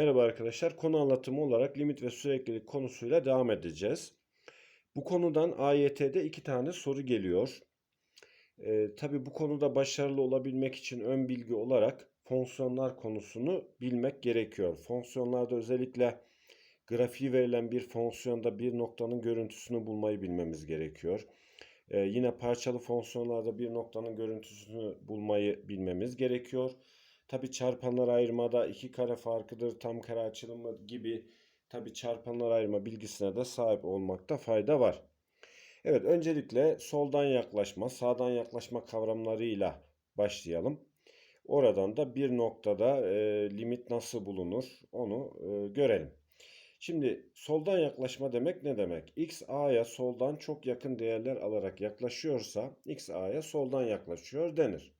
Merhaba arkadaşlar. Konu anlatımı olarak limit ve süreklilik konusuyla devam edeceğiz. Bu konudan AYT'de iki tane soru geliyor. Ee, tabii bu konuda başarılı olabilmek için ön bilgi olarak fonksiyonlar konusunu bilmek gerekiyor. Fonksiyonlarda özellikle grafiği verilen bir fonksiyonda bir noktanın görüntüsünü bulmayı bilmemiz gerekiyor. Ee, yine parçalı fonksiyonlarda bir noktanın görüntüsünü bulmayı bilmemiz gerekiyor. Tabi çarpanlar ayırmada iki kare farkıdır, tam kare açılımı gibi tabi çarpanlar ayırma bilgisine de sahip olmakta fayda var. Evet öncelikle soldan yaklaşma, sağdan yaklaşma kavramlarıyla başlayalım. Oradan da bir noktada e, limit nasıl bulunur onu e, görelim. Şimdi soldan yaklaşma demek ne demek? X A'ya soldan çok yakın değerler alarak yaklaşıyorsa X A'ya soldan yaklaşıyor denir.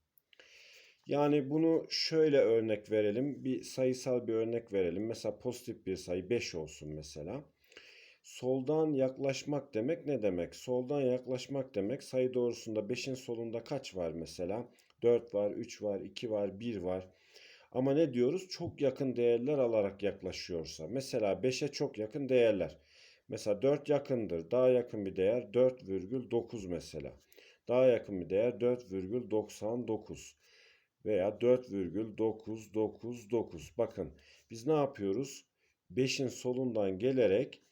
Yani bunu şöyle örnek verelim. Bir sayısal bir örnek verelim. Mesela pozitif bir sayı 5 olsun mesela. Soldan yaklaşmak demek ne demek? Soldan yaklaşmak demek sayı doğrusunda 5'in solunda kaç var mesela? 4 var, 3 var, 2 var, 1 var. Ama ne diyoruz? Çok yakın değerler alarak yaklaşıyorsa. Mesela 5'e çok yakın değerler. Mesela 4 yakındır. Daha yakın bir değer 4,9 mesela. Daha yakın bir değer 4,99 veya 4,999. Bakın biz ne yapıyoruz? 5'in solundan gelerek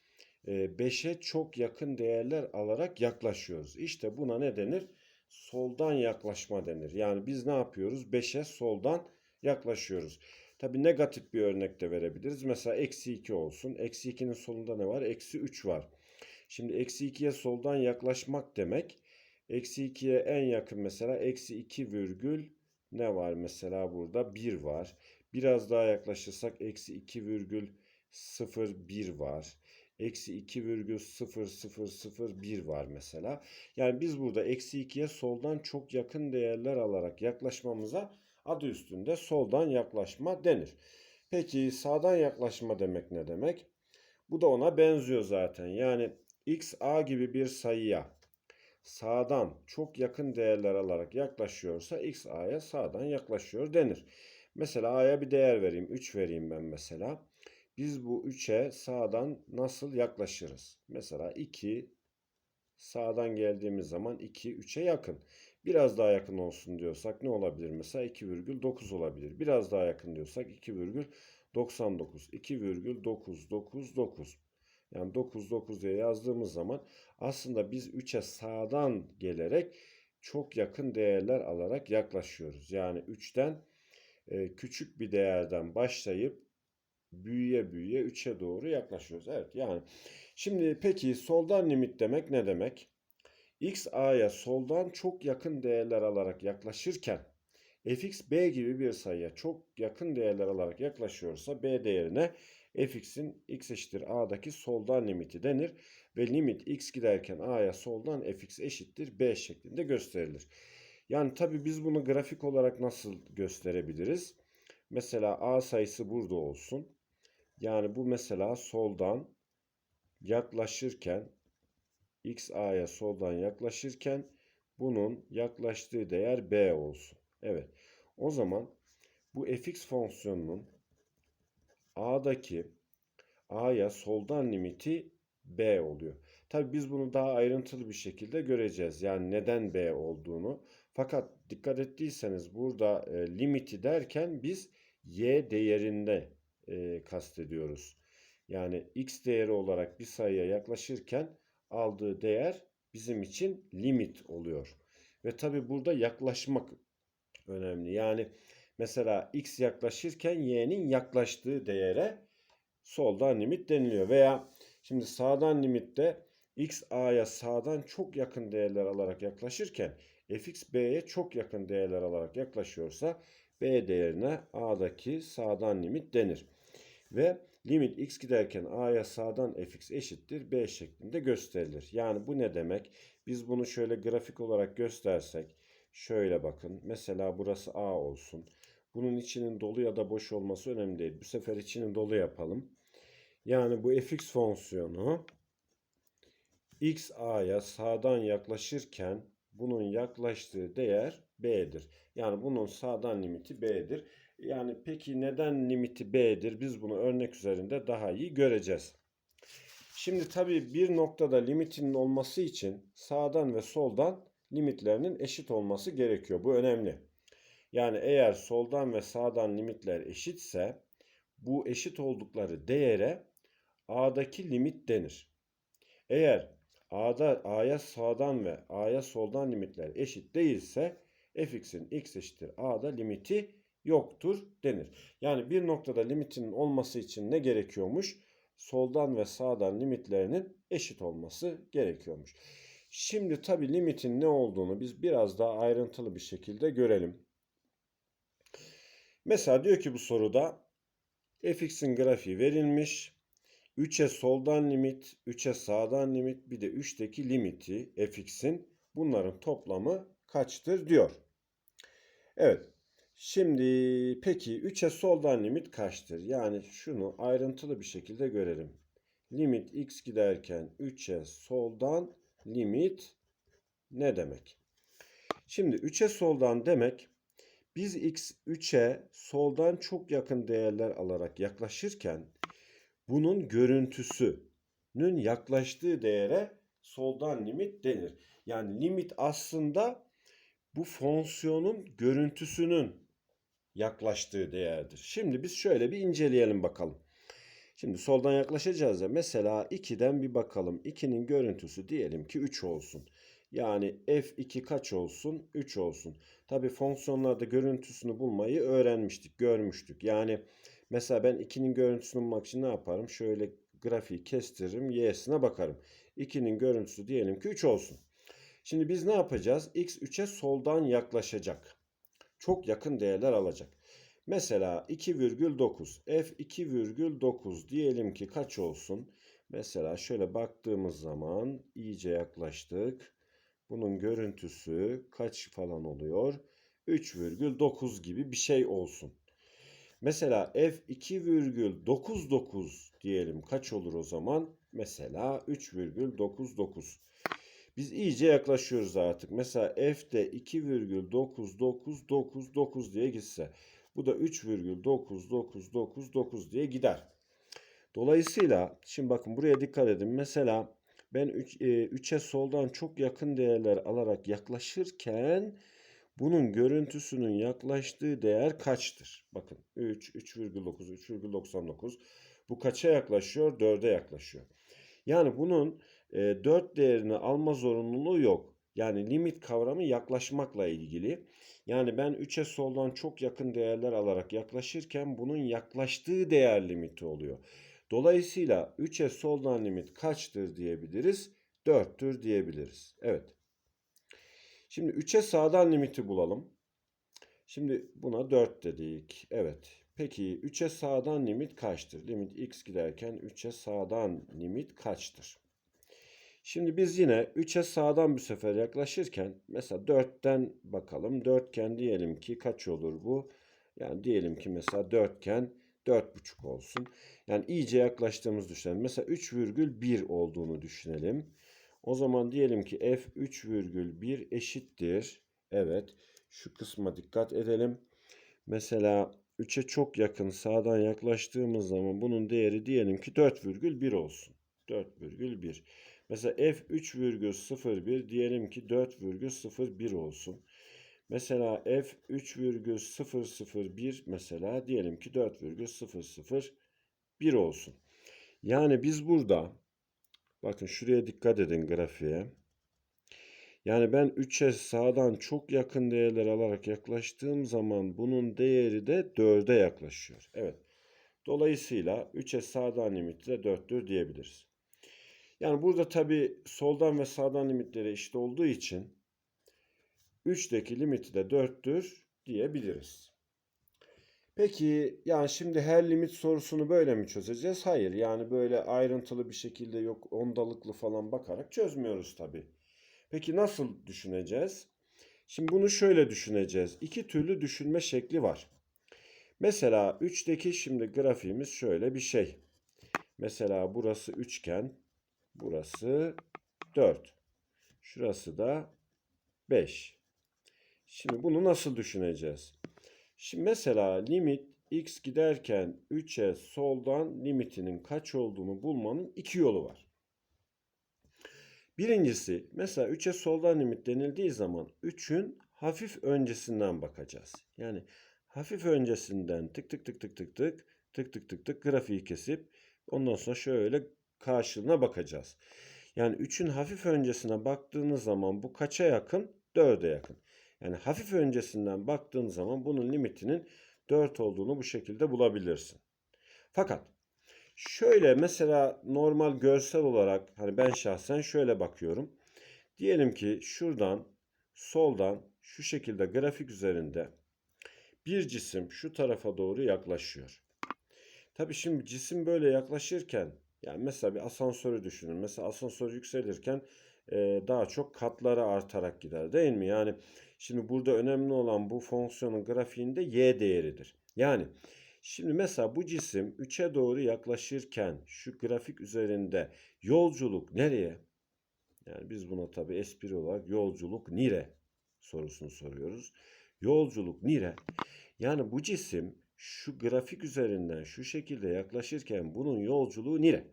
5'e çok yakın değerler alarak yaklaşıyoruz. İşte buna ne denir? Soldan yaklaşma denir. Yani biz ne yapıyoruz? 5'e soldan yaklaşıyoruz. Tabi negatif bir örnek de verebiliriz. Mesela eksi 2 olsun. Eksi 2'nin solunda ne var? Eksi 3 var. Şimdi eksi 2'ye soldan yaklaşmak demek. Eksi 2'ye en yakın mesela eksi 2 virgül ne var mesela burada? 1 var. Biraz daha yaklaşırsak eksi 2 virgül 0 1 var. Eksi 2 virgül 0 0 0 1 var mesela. Yani biz burada eksi 2'ye soldan çok yakın değerler alarak yaklaşmamıza adı üstünde soldan yaklaşma denir. Peki sağdan yaklaşma demek ne demek? Bu da ona benziyor zaten. Yani x a gibi bir sayıya sağdan çok yakın değerler alarak yaklaşıyorsa x a'ya sağdan yaklaşıyor denir. Mesela a'ya bir değer vereyim. 3 vereyim ben mesela. Biz bu 3'e sağdan nasıl yaklaşırız? Mesela 2 sağdan geldiğimiz zaman 2 3'e yakın. Biraz daha yakın olsun diyorsak ne olabilir? Mesela 2,9 olabilir. Biraz daha yakın diyorsak 2,99. 2,999. Yani 9 9 diye yazdığımız zaman aslında biz 3'e sağdan gelerek çok yakın değerler alarak yaklaşıyoruz. Yani 3'ten e, küçük bir değerden başlayıp büyüye büyüye 3'e doğru yaklaşıyoruz. Evet yani şimdi peki soldan limit demek ne demek? X A'ya soldan çok yakın değerler alarak yaklaşırken fx b gibi bir sayıya çok yakın değerler alarak yaklaşıyorsa b değerine fx'in x eşittir a'daki soldan limiti denir ve limit x giderken a'ya soldan fx eşittir b şeklinde gösterilir. Yani tabi biz bunu grafik olarak nasıl gösterebiliriz? Mesela a sayısı burada olsun. Yani bu mesela soldan yaklaşırken x a'ya soldan yaklaşırken bunun yaklaştığı değer b olsun. Evet. O zaman bu fx fonksiyonunun a'daki a'ya soldan limiti b oluyor. Tabi biz bunu daha ayrıntılı bir şekilde göreceğiz. Yani neden b olduğunu. Fakat dikkat ettiyseniz burada e, limiti derken biz y değerinde e, kastediyoruz. Yani x değeri olarak bir sayıya yaklaşırken aldığı değer bizim için limit oluyor. Ve tabi burada yaklaşmak önemli. Yani mesela x yaklaşırken y'nin yaklaştığı değere soldan limit deniliyor. Veya şimdi sağdan limitte x a'ya sağdan çok yakın değerler alarak yaklaşırken fx b'ye çok yakın değerler alarak yaklaşıyorsa b değerine a'daki sağdan limit denir. Ve limit x giderken a'ya sağdan fx eşittir b şeklinde gösterilir. Yani bu ne demek? Biz bunu şöyle grafik olarak göstersek şöyle bakın. Mesela burası a olsun. Bunun içinin dolu ya da boş olması önemli değil. Bu sefer içinin dolu yapalım. Yani bu fx fonksiyonu x a'ya sağdan yaklaşırken bunun yaklaştığı değer b'dir. Yani bunun sağdan limiti b'dir. Yani peki neden limiti b'dir? Biz bunu örnek üzerinde daha iyi göreceğiz. Şimdi tabii bir noktada limitinin olması için sağdan ve soldan limitlerinin eşit olması gerekiyor. Bu önemli. Yani eğer soldan ve sağdan limitler eşitse bu eşit oldukları değere a'daki limit denir. Eğer a'da a'ya sağdan ve a'ya soldan limitler eşit değilse fx'in x eşittir a'da limiti yoktur denir. Yani bir noktada limitinin olması için ne gerekiyormuş? Soldan ve sağdan limitlerinin eşit olması gerekiyormuş. Şimdi tabi limitin ne olduğunu biz biraz daha ayrıntılı bir şekilde görelim. Mesela diyor ki bu soruda fx'in grafiği verilmiş. 3'e soldan limit, 3'e sağdan limit, bir de 3'teki limiti fx'in bunların toplamı kaçtır diyor. Evet. Şimdi peki 3'e soldan limit kaçtır? Yani şunu ayrıntılı bir şekilde görelim. Limit x giderken 3'e soldan limit ne demek? Şimdi 3'e soldan demek biz x 3'e soldan çok yakın değerler alarak yaklaşırken bunun görüntüsünün yaklaştığı değere soldan limit denir. Yani limit aslında bu fonksiyonun görüntüsünün yaklaştığı değerdir. Şimdi biz şöyle bir inceleyelim bakalım. Şimdi soldan yaklaşacağız ya. Mesela 2'den bir bakalım. 2'nin görüntüsü diyelim ki 3 olsun. Yani f2 kaç olsun? 3 olsun. Tabi fonksiyonlarda görüntüsünü bulmayı öğrenmiştik, görmüştük. Yani mesela ben 2'nin görüntüsünü bulmak için ne yaparım? Şöyle grafiği kestiririm, y'sine bakarım. 2'nin görüntüsü diyelim ki 3 olsun. Şimdi biz ne yapacağız? x 3'e soldan yaklaşacak. Çok yakın değerler alacak. Mesela 2,9 f 2,9 diyelim ki kaç olsun? Mesela şöyle baktığımız zaman iyice yaklaştık. Bunun görüntüsü kaç falan oluyor? 3,9 gibi bir şey olsun. Mesela f 2,99 diyelim kaç olur o zaman? Mesela 3,99. Biz iyice yaklaşıyoruz artık. Mesela f de 2,9999 diye gitse. Bu da 3,9999 diye gider. Dolayısıyla şimdi bakın buraya dikkat edin. Mesela ben 3'e e, soldan çok yakın değerler alarak yaklaşırken bunun görüntüsünün yaklaştığı değer kaçtır? Bakın 3, 3,9, 3,99. Bu kaça yaklaşıyor? 4'e yaklaşıyor. Yani bunun e, 4 değerini alma zorunluluğu yok. Yani limit kavramı yaklaşmakla ilgili. Yani ben 3'e soldan çok yakın değerler alarak yaklaşırken bunun yaklaştığı değer limiti oluyor. Dolayısıyla 3'e soldan limit kaçtır diyebiliriz? 4'tür diyebiliriz. Evet. Şimdi 3'e sağdan limiti bulalım. Şimdi buna 4 dedik. Evet. Peki 3'e sağdan limit kaçtır? Limit x giderken 3'e sağdan limit kaçtır? Şimdi biz yine 3'e sağdan bir sefer yaklaşırken mesela 4'ten bakalım. 4'ken diyelim ki kaç olur bu? Yani diyelim ki mesela 4'ken 4,5 olsun. Yani iyice yaklaştığımız düşünelim. Mesela 3,1 olduğunu düşünelim. O zaman diyelim ki f 3,1 eşittir. Evet. Şu kısma dikkat edelim. Mesela 3'e çok yakın sağdan yaklaştığımız zaman bunun değeri diyelim ki 4,1 olsun. 4,1. Mesela f 3,01 diyelim ki 4,01 olsun. Mesela f 3,001 mesela diyelim ki 4,001 olsun. Yani biz burada bakın şuraya dikkat edin grafiğe. Yani ben 3'e sağdan çok yakın değerler alarak yaklaştığım zaman bunun değeri de 4'e yaklaşıyor. Evet. Dolayısıyla 3'e sağdan limiti de 4'tür diyebiliriz. Yani burada tabi soldan ve sağdan limitleri eşit olduğu için 3'teki limiti de 4'tür diyebiliriz. Peki yani şimdi her limit sorusunu böyle mi çözeceğiz? Hayır yani böyle ayrıntılı bir şekilde yok ondalıklı falan bakarak çözmüyoruz tabi. Peki nasıl düşüneceğiz? Şimdi bunu şöyle düşüneceğiz. İki türlü düşünme şekli var. Mesela 3'teki şimdi grafiğimiz şöyle bir şey. Mesela burası üçgen. Burası 4. Şurası da 5. Şimdi bunu nasıl düşüneceğiz? Şimdi mesela limit x giderken 3'e soldan limitinin kaç olduğunu bulmanın iki yolu var. Birincisi mesela 3'e soldan limit denildiği zaman 3'ün hafif öncesinden bakacağız. Yani hafif öncesinden tık tık tık tık tık tık tık tık tık tık grafiği kesip ondan sonra şöyle karşılığına bakacağız. Yani 3'ün hafif öncesine baktığınız zaman bu kaça yakın? 4'e yakın. Yani hafif öncesinden baktığın zaman bunun limitinin 4 olduğunu bu şekilde bulabilirsin. Fakat şöyle mesela normal görsel olarak hani ben şahsen şöyle bakıyorum. Diyelim ki şuradan soldan şu şekilde grafik üzerinde bir cisim şu tarafa doğru yaklaşıyor. Tabii şimdi cisim böyle yaklaşırken yani mesela bir asansörü düşünün. Mesela asansör yükselirken e, daha çok katları artarak gider değil mi? Yani şimdi burada önemli olan bu fonksiyonun grafiğinde y değeridir. Yani şimdi mesela bu cisim 3'e doğru yaklaşırken şu grafik üzerinde yolculuk nereye? Yani biz buna tabii espri olarak yolculuk nire sorusunu soruyoruz. Yolculuk nire? Yani bu cisim şu grafik üzerinden şu şekilde yaklaşırken bunun yolculuğu nire?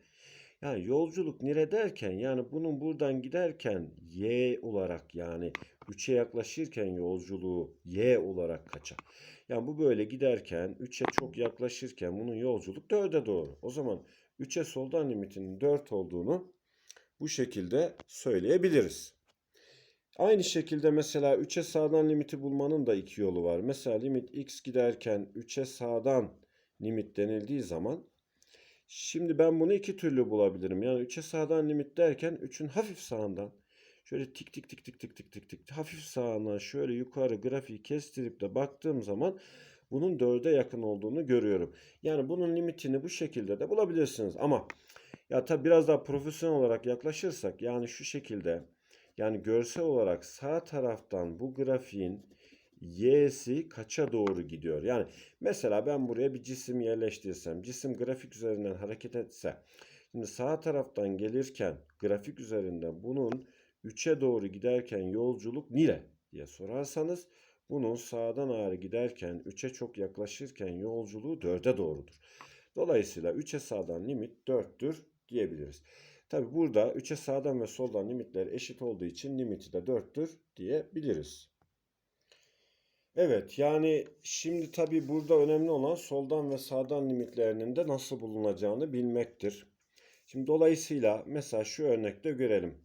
Yani yolculuk nire derken yani bunun buradan giderken y olarak yani 3'e yaklaşırken yolculuğu y olarak kaça? Yani bu böyle giderken 3'e çok yaklaşırken bunun yolculuk 4'e doğru. O zaman 3'e soldan limitinin 4 olduğunu bu şekilde söyleyebiliriz. Aynı şekilde mesela 3'e sağdan limiti bulmanın da iki yolu var. Mesela limit x giderken 3'e sağdan limit denildiği zaman şimdi ben bunu iki türlü bulabilirim. Yani 3'e sağdan limit derken 3'ün hafif sağından şöyle tik tik tik tik tik tik tik tik hafif sağına şöyle yukarı grafiği kestirip de baktığım zaman bunun 4'e yakın olduğunu görüyorum. Yani bunun limitini bu şekilde de bulabilirsiniz. Ama ya tabi biraz daha profesyonel olarak yaklaşırsak yani şu şekilde yani görsel olarak sağ taraftan bu grafiğin y'si kaça doğru gidiyor? Yani mesela ben buraya bir cisim yerleştirsem, cisim grafik üzerinden hareket etse, şimdi sağ taraftan gelirken grafik üzerinden bunun 3'e doğru giderken yolculuk nire diye sorarsanız bunun sağdan ağrı giderken 3'e çok yaklaşırken yolculuğu 4'e doğrudur. Dolayısıyla 3'e sağdan limit 4'tür diyebiliriz. Tabi burada 3'e sağdan ve soldan limitler eşit olduğu için limiti de 4'tür diyebiliriz. Evet yani şimdi tabi burada önemli olan soldan ve sağdan limitlerinin de nasıl bulunacağını bilmektir. Şimdi dolayısıyla mesela şu örnekte görelim.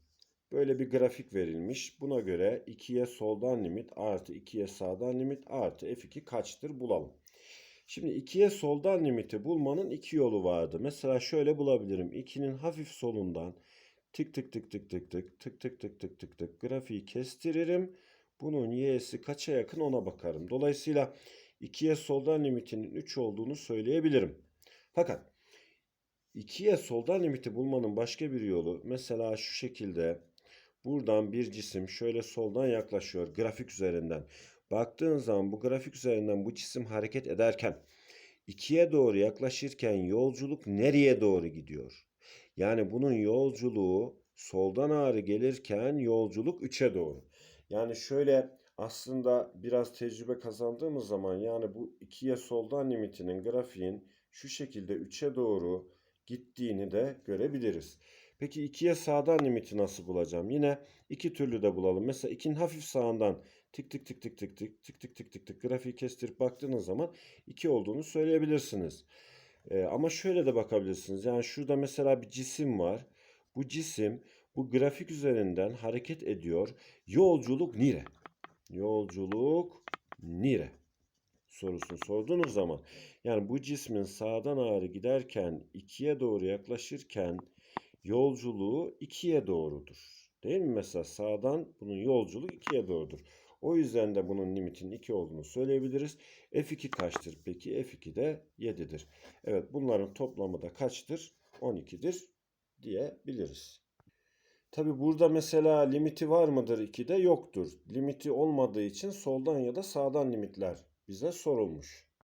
Böyle bir grafik verilmiş. Buna göre 2'ye soldan limit artı 2'ye sağdan limit artı f2 kaçtır bulalım. Şimdi 2'ye soldan limiti bulmanın iki yolu vardı. Mesela şöyle bulabilirim. 2'nin hafif solundan tık tık tık tık tık tık tık tık tık tık tık tık grafiği kestiririm. Bunun y'si kaça yakın ona bakarım. Dolayısıyla 2'ye soldan limitinin 3 olduğunu söyleyebilirim. Fakat 2'ye soldan limiti bulmanın başka bir yolu mesela şu şekilde buradan bir cisim şöyle soldan yaklaşıyor grafik üzerinden. Baktığın zaman bu grafik üzerinden bu cisim hareket ederken ikiye doğru yaklaşırken yolculuk nereye doğru gidiyor? Yani bunun yolculuğu soldan ağrı gelirken yolculuk 3'e doğru. Yani şöyle aslında biraz tecrübe kazandığımız zaman yani bu ikiye soldan limitinin grafiğin şu şekilde 3'e doğru gittiğini de görebiliriz. Peki ikiye sağdan limiti nasıl bulacağım? Yine iki türlü de bulalım. Mesela 2'nin hafif sağından tık tık tık tık tık tık tık tık tık tık tık grafiği kestirip baktığınız zaman 2 olduğunu söyleyebilirsiniz. Ee, ama şöyle de bakabilirsiniz. Yani şurada mesela bir cisim var. Bu cisim bu grafik üzerinden hareket ediyor. Yolculuk nire? Yolculuk nire? sorusunu sorduğunuz zaman yani bu cismin sağdan ağrı giderken ikiye doğru yaklaşırken yolculuğu ikiye doğrudur. Değil mi? Mesela sağdan bunun yolculuğu ikiye doğrudur. O yüzden de bunun limitin 2 olduğunu söyleyebiliriz. F2 kaçtır peki? F2 de 7'dir. Evet bunların toplamı da kaçtır? 12'dir diyebiliriz. Tabi burada mesela limiti var mıdır 2'de? Yoktur. Limiti olmadığı için soldan ya da sağdan limitler bize sorulmuş.